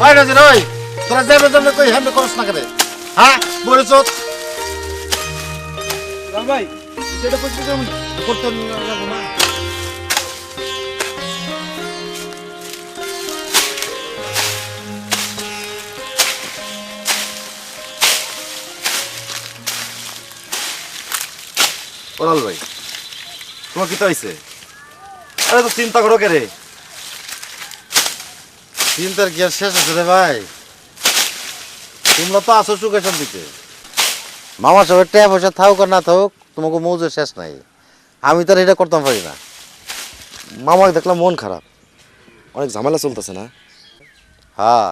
হয় না যে তোরা যাবে যাবে কই হ্যান্ডে করস না কেন? হ্যাঁ বলেছ ভাই সেটা করতে করতে না ওলাল ভাই তোমার কি তো আরে তো চিন্তা করো কে রে চিন্তার কি আর শেষ আছে রে ভাই? তোমরা তো আসো সুখে শান্তিতে। মামা সবাই টাকা পয়সা থাকুক আর না থাকুক, তোমাকে মৌজের শেষ নাই। আমি তো এটা করতাম পারি না। মামাকে দেখলাম মন খারাপ। অনেক ঝামেলা চলতেছে না? হ্যাঁ।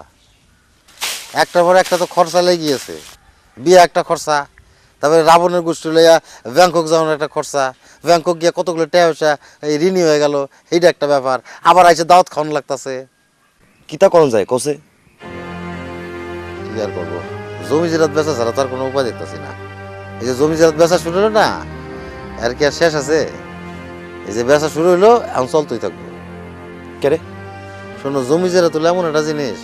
একটার পর একটা তো খরচা লেগে গিয়েছে। বিয়ে একটা খরচা, তারপরে রাবণের গোষ্ঠী লইয়া ব্যাংকক যাওয়ার একটা খরচা, ব্যাংকক গিয়ে কতগুলো টাকা পয়সা, এই ঋণী হয়ে গেল, এইটা একটা ব্যাপার। আবার আইসে দাওয়াত খাওয়ানো লাগতাছে। কিতা করণ যায় কসে কি আর করব? জমি জিরাত বেচা ছাড়া তার কোনো উপায় দেখতেছি না। এই যে জমি জিরাত বেচা শুরু হলো না আর কি আর শেষ আছে? এই যে বেচা শুরু হইল এখন চলতেই থাকব। কে রে? শোনো জমি জিরাত হলো এমন একটা জিনিস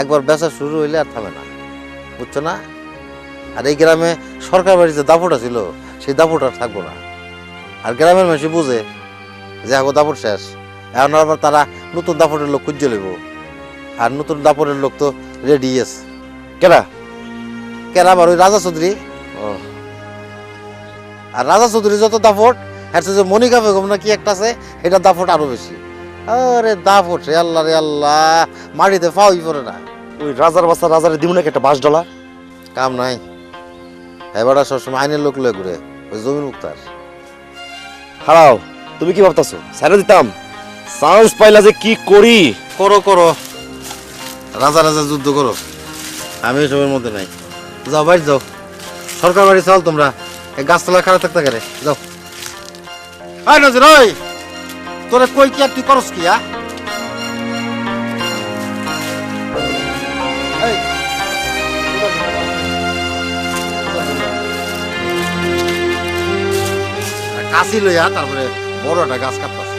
একবার বেচা শুরু হইলে আর থামে না। বুঝছ না? আর এই গ্রামে সরকার বাড়ির যে দাপটটা ছিল সেই দাপট আর থাকব না। আর গ্রামের মানুষ বুঝে যে আগো দাপট শেষ। এখন আবার তারা নতুন দাপটের লোক খুঁজে লইব। আর নতুন দাপটের লোক তো রেডি আছে কেডা? কেন আবার ওই রাজা চৌধুরী? আর রাজা চৌধুরী যত দাপট চেয়ে যে মনিকা বেগম না কি একটা আছে এটা দাপট আরও বেশি। আরে দাপট রে আল্লাহ রে আল্লাহ মাটিতে ফাউই পড়ে না। ওই রাজার বাচ্চা রাজারে দিব নাকি একটা বাস ডলা। কাম নাই। এবারটা সবসময় আইনের লোক লয়ে ঘুরে ওই জমির মুক্তার। হারাও তুমি কি ভাবতাছো? সাইরা দিতাম। চান্স পাইলা যে কি করি? করো করো। রাজা রাজা যুদ্ধ করো। আমি এসবের মধ্যে নাই। যাও বাড়ি যাও। সরকার বাড়ি চল তোমরা। এই গাছতলা খারাপ থাকতে গেলে। যাও। আয় নজর ওই তোরা কই কি আর তুই করস কি হ্যাঁ? কাশি লইয়া তারপরে বড় একটা গাছ কাটতাছে